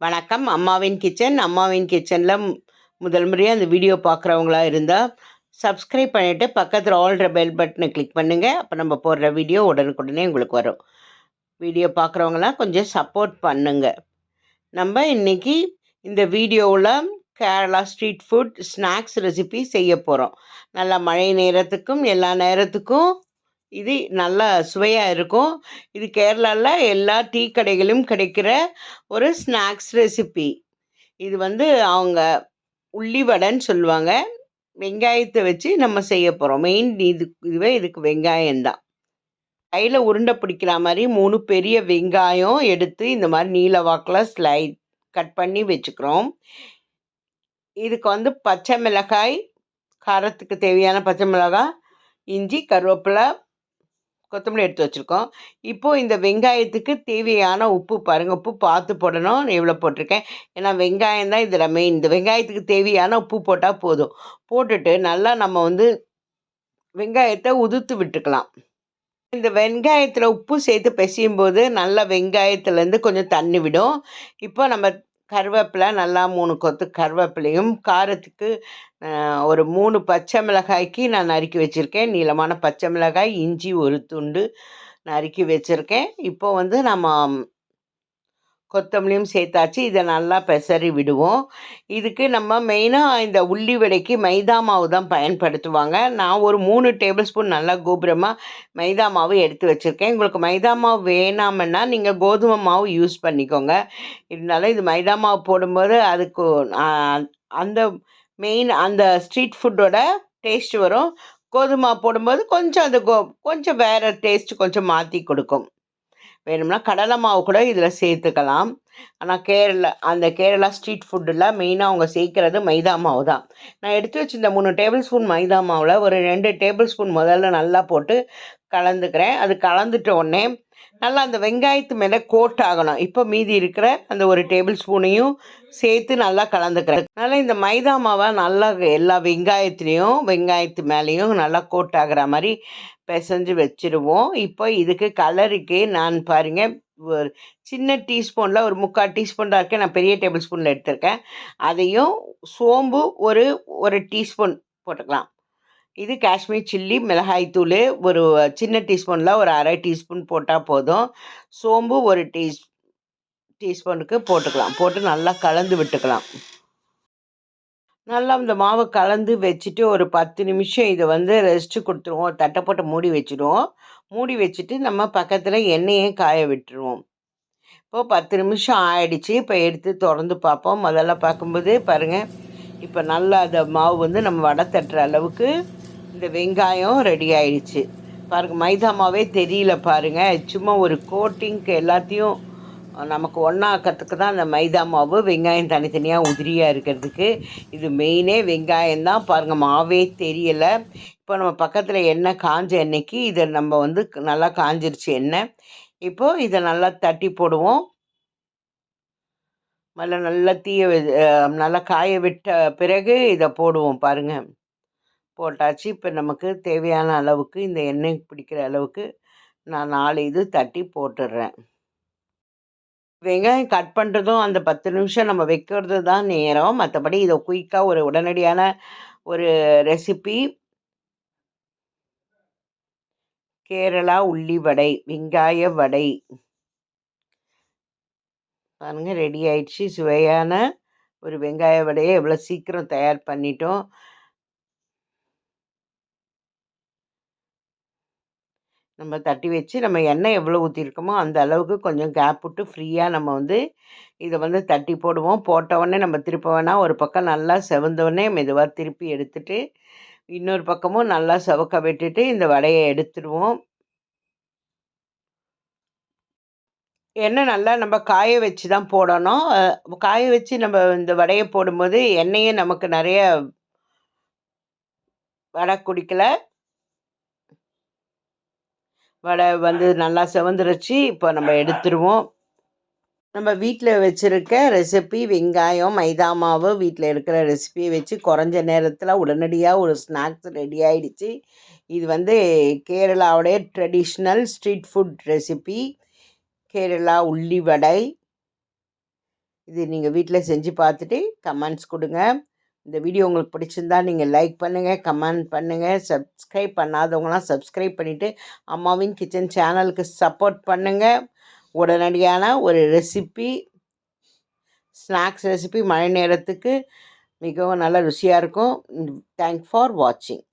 வணக்கம். அம்மாவின் கிச்சன். அம்மாவின் கிச்சனில் முதல் முறையாக அந்த வீடியோ பார்க்குறவங்களா இருந்தால் சப்ஸ்கிரைப் பண்ணிவிட்டு பக்கத்தில் ஆல்ற பெல் பட்டனை கிளிக் பண்ணுங்கள் அப்போ நம்ம போடுற வீடியோ உடனுக்குடனே உங்களுக்கு வரும். வீடியோ பார்க்குறவங்களாம் கொஞ்சம் சப்போர்ட் பண்ணுங்க. நம்ம இன்றைக்கி இந்த வீடியோவில் Kerala street food snacks recipe செய்ய போகிறோம் நல்லா மழை நேரத்துக்கும் எல்லா நேரத்துக்கும் இது நல்லா சுவையாக இருக்கும். இது கேரளாவில் எல்லா டீ கடைகளிலும் கிடைக்கிற ஒரு ஸ்நாக்ஸ் ரெசிபி. இது வந்து அவங்க உள்ளி வடைன்னு சொல்லுவாங்க. வெங்காயத்தை வச்சு நம்ம செய்ய போகிறோம் மெயின் இது இதுவே இதுக்கு வெங்காயம்தான் கையில் உருண்டை பிடிக்கிற மாதிரி மூணு பெரிய வெங்காயம் எடுத்து இந்த மாதிரி நீல வாக்கில் ஸ்லைட் கட் பண்ணி வச்சுக்கிறோம். இதுக்கு வந்து பச்சை மிளகாய் காரத்துக்கு தேவையான பச்சை மிளகாய் இஞ்சி கருவேப்பிலை கொத்தமல்லி எடுத்து வச்சுருக்கோம். இப்போது இந்த வெங்காயத்துக்கு தேவையான உப்பு பாருங்கள் உப்பு பார்த்து போடணும். எவ்வளோ போட்டிருக்கேன். ஏன்னா வெங்காயம் தான் இதில் மெயின் இந்த வெங்காயத்துக்கு தேவையான உப்பு போட்டால் போதும். போட்டுட்டு நல்லா நம்ம வந்து வெங்காயத்தை உதுத்து விட்டுக்கலாம். இந்த வெங்காயத்தில் உப்பு சேர்த்து பிசையும் போது நல்லா வெங்காயத்துலேருந்து கொஞ்சம் தண்ணி விடும். இப்போ நம்ம கருவேப்பிலை நல்லா மூணு கொத்து கருவேப்பிலையும் காரத்துக்கு ஒரு மூணு பச்சை மிளகாய்க்கு நான் நறுக்கி வச்சுருக்கேன். நீளமான பச்சை மிளகாய் இஞ்சி ஒரு துண்டு நறுக்கி வச்சுருக்கேன். இப்போ வந்து நம்ம கொத்தமல்லியும் சேர்த்தாச்சு. இதை நல்லா பெசறி விடுவோம். இதுக்கு நம்ம மெயினாக இந்த உள்ளி விடைக்கு மைதா மாவு தான் பயன்படுத்துவாங்க. நான் ஒரு மூணு டேபிள் ஸ்பூன் நல்லா கோபுரமாக மைதா மாவு எடுத்து வச்சுருக்கேன். உங்களுக்கு மைதா மாவு வேணாமன்னா நீங்கள் கோதுமை மாவு யூஸ் பண்ணிக்கோங்க. இருந்தாலும் இது மைதா மாவு போடும்போது அதுக்கு அந்த மெயின் அந்த ஸ்ட்ரீட் ஃபுட்டோட டேஸ்ட் வரும். கோதுமை போடும்போது கொஞ்சம் அந்த கோ கொஞ்சம் வேறு டேஸ்ட் கொஞ்சம் மாற்றி கொடுக்கும். வேணும்னா கடலை மாவு கூட இதில் சேர்த்துக்கலாம். ஆனால் கேரளா அந்த கேரளா ஸ்ட்ரீட் ஃபுட்டில் மெயினாக அவங்க சேர்க்குறது மைதா மாவு தான். நான் எடுத்து வச்சுருந்த மூணு டேபிள் ஸ்பூன் மைதா மாவில் ஒரு ரெண்டு டேபிள் ஸ்பூன் முதல்ல நல்லா போட்டு கலந்துக்கிறேன். அது கலந்துட்ட உடனே நல்லா அந்த வெங்காயத்து மேலே கோட் ஆகணும். இப்போ மீதி இருக்கிற அந்த ஒரு டேபிள் ஸ்பூனையும் சேர்த்து நல்லா கலந்துக்கிறேன். நல்லா இந்த மைதா மாவை நல்லா எல்லா வெங்காயத்துலேயும் வெங்காயத்து மேலேயும் நல்லா கோட் ஆகிற மாதிரி பிசைஞ்சு வச்சுருவோம். இப்போ இதுக்கு கலருக்கு நான் பாருங்கள் ஒரு சின்ன டீஸ்பூனில் ஒரு முக்கால் டீஸ்பூன் தான் இருக்கேன். நான் பெரிய டேபிள் ஸ்பூனில் எடுத்திருக்கேன். அதையும் சோம்பு ஒரு ஒரு டீஸ்பூன் போட்டுக்கலாம். இது காஷ்மீர் சில்லி மிளகாய்த்தூள் ஒரு சின்ன டீஸ்பூனில் ஒரு அரை டீஸ்பூன் போட்டால் போதும். சோம்பு ஒரு டீஸ் டீஸ்பூனுக்கு போட்டுக்கலாம். போட்டு நல்லா கலந்து விட்டுக்கலாம். நல்லா இந்த மாவை கலந்து வச்சுட்டு ஒரு பத்து நிமிஷம் இதை வந்து ரெஸ்ட்டு கொடுத்துருவோம். தட்டை போட்டு மூடி வச்சுடுவோம். மூடி வச்சுட்டு நம்ம பக்கத்தில் எண்ணெயை காய விட்டுருவோம். இப்போது பத்து நிமிஷம் ஆயிடுச்சு. இப்போ எடுத்து திறந்து பார்ப்போம். முதல்ல பார்க்கும்போது பாருங்கள் இப்போ நல்லா அந்த மாவு வந்து நம்ம வடை தட்டுற அளவுக்கு இந்த வெங்காயம் ரெடி ஆயிடுச்சு. பாருங்கள் மைதா மாவே தெரியல பாருங்கள் சும்மா ஒரு கோட்டிங்க்கு எல்லாத்தையும் நமக்கு ஒன்றாக்கிறதுக்கு தான் அந்த மைதா மாவு வெங்காயம் தனித்தனியாக உதிரியாக இருக்கிறதுக்கு. இது மெயினே வெங்காயம் தான். பாருங்கள் மாவே தெரியலை. இப்போ நம்ம பக்கத்தில் எண்ணெய் காஞ்ச எண்ணெய்க்கு இதை நம்ம வந்து நல்லா காஞ்சிருச்சு எண்ணெய். இப்போது இதை நல்லா தட்டி போடுவோம். நல்லா நல்லா தீய நல்லா காய விட்ட பிறகு இதை போடுவோம் பாருங்கள் போட்டாச்சு. இப்போ நமக்கு தேவையான அளவுக்கு இந்த எண்ணெய் பிடிக்கிற அளவுக்கு நான் நாலு இது தட்டி போட்டுடுறேன் வெங்காயம் கட் பண்ணுறதும் அந்த பத்து நிமிஷம் நம்ம வைக்கிறது தான் நேரம். மற்றபடி இதை குயிக்காக ஒரு உடனடியான ஒரு ரெசிபி கேரளா உள்ளி வடை வெங்காய வடை. பாருங்கள் ரெடி ஆயிடுச்சு. சுவையான ஒரு வெங்காய வடையை எவ்வளோ சீக்கிரம் தயார் பண்ணிட்டோம். நம்ம தட்டி வச்சு நம்ம எண்ணெய் எவ்வளோ ஊற்றிருக்கோமோ அந்த அளவுக்கு கொஞ்சம் கேப் விட்டு ஃப்ரீயாக நம்ம வந்து இதை வந்து தட்டி போடுவோம். போட்டவுடனே நம்ம திருப்ப வேணால் ஒரு பக்கம் நல்லா செவந்தவுடனே மெதுவாக திருப்பி எடுத்துட்டு இன்னொரு பக்கமும் நல்லா செவக்க விட்டுட்டு இந்த வடையை எடுத்துடுவோம். எண்ணெய் நல்லா நம்ம காய வச்சு தான் போடணும். காய வச்சு நம்ம இந்த வடையை போடும்போது எண்ணெயே நமக்கு நிறைய வடை குடிக்கலை. வடை வந்து நல்லா செவந்துருச்சு. இப்போ நம்ம எடுத்துருவோம். நம்ம வீட்டில் வச்சுருக்க ரெசிபி வெங்காயம் மைதா மாவு வீட்டில் இருக்கிற ரெசிபியை வச்சு குறைஞ்ச நேரத்தில் உடனடியாக ஒரு ஸ்நாக்ஸ் ரெடி ஆகிடுச்சு இது வந்து கேரளாவுடைய traditional street food recipe Kerala உள்ளி வடை. இது நீங்கள் வீட்டில் செஞ்சு பார்த்துட்டு கமெண்ட்ஸ் கொடுங்க. இந்த வீடியோ உங்களுக்கு பிடிச்சிருந்தா நீங்கள் லைக் பண்ணுங்கள் கமெண்ட் பண்ணுங்கள் சப்ஸ்கிரைப் பண்ணாதவங்களாம் சப்ஸ்கிரைப் பண்ணிவிட்டு அம்மாவின் கிச்சன் சேனலுக்கு சப்போர்ட் பண்ணுங்கள் உடனடியான ஒரு ரெசிபி ஸ்நாக்ஸ் ரெசிபி மழை நேரத்துக்கு மிகவும் நல்ல ருசியாக இருக்கும். தேங்க் ஃபார் வாட்சிங்